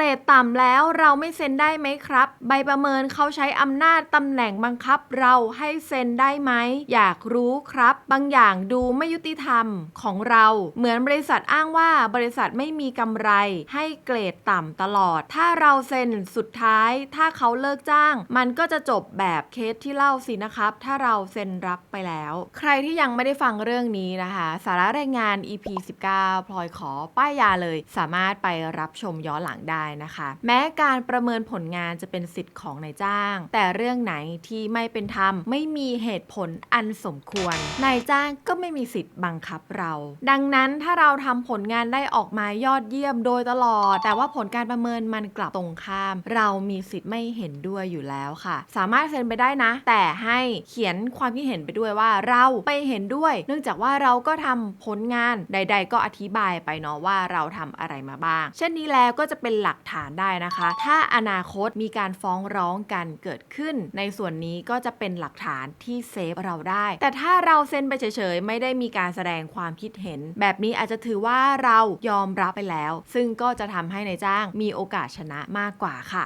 รดต่ำแล้วเราไม่เซ็นได้ไหมครับ ใบประเมินเขาใช้อำนาจตำแหน่งบังคับเราให้เซ็นได้ไหม อยากรู้ครับ บางอย่างดูไม่ยุติธรรมของเรา เหมือนบริษัทอ้างว่าบริษัทไม่มีกำไร ให้เกรดต่ำตลอด ถ้าเราเซ็นสุดท้าย ถ้าเขาเลิกจ้าง มันก็จะจบแบบเคสที่เล่าสินะครับ ถ้าเราเซ็นรับไปแล้ว ใครที่ยังไม่ได้ฟังเรื่องนี้นะคะ สาระรายงาน EP 19พลอยขอป้ายยาเลย สามารถไปรับชมย้อนหลังได้นะคะ แม้การประเมินผลงานจะเป็นสิทธิ์ของนายจ้าง แต่เรื่องไหนที่ไม่เป็นธรรมไม่มีเหตุผลอันสมควรนายจ้างก็ไม่มีสิทธิ์บังคับเรา ดังนั้นถ้าเราทำผลงานได้ออกมายอดเยี่ยมโดยตลอด แต่ว่าผลการประเมินมันกลับตรงข้าม เรามีสิทธิ์ไม่เห็นด้วยอยู่แล้วค่ะ สามารถเซ็นไปได้นะ แต่ให้เขียนความคิดเห็นไปด้วยว่าเราไปเห็นด้วย เนื่องจากว่าเราก็ทำผลงานใด ๆ ก็อธิบายไปเนาะว่าเราทำอะไรมาบ้าง เช่นนี้แล้วก็จะเป็นหลักฐานได้นะคะ ถ้าอนาคตมีการฟ้องร้องกันเกิดขึ้น ในส่วนนี้ก็จะเป็นหลักฐานที่เซฟเราได้ แต่ถ้าเราเซ็นไปเฉยๆ ไม่ได้มีการแสดงความคิดเห็น แบบนี้อาจจะถือว่าเรายอมรับไปแล้ว ซึ่งก็จะทำให้ในจ้างมีโอกาสชนะมากกว่าค่ะ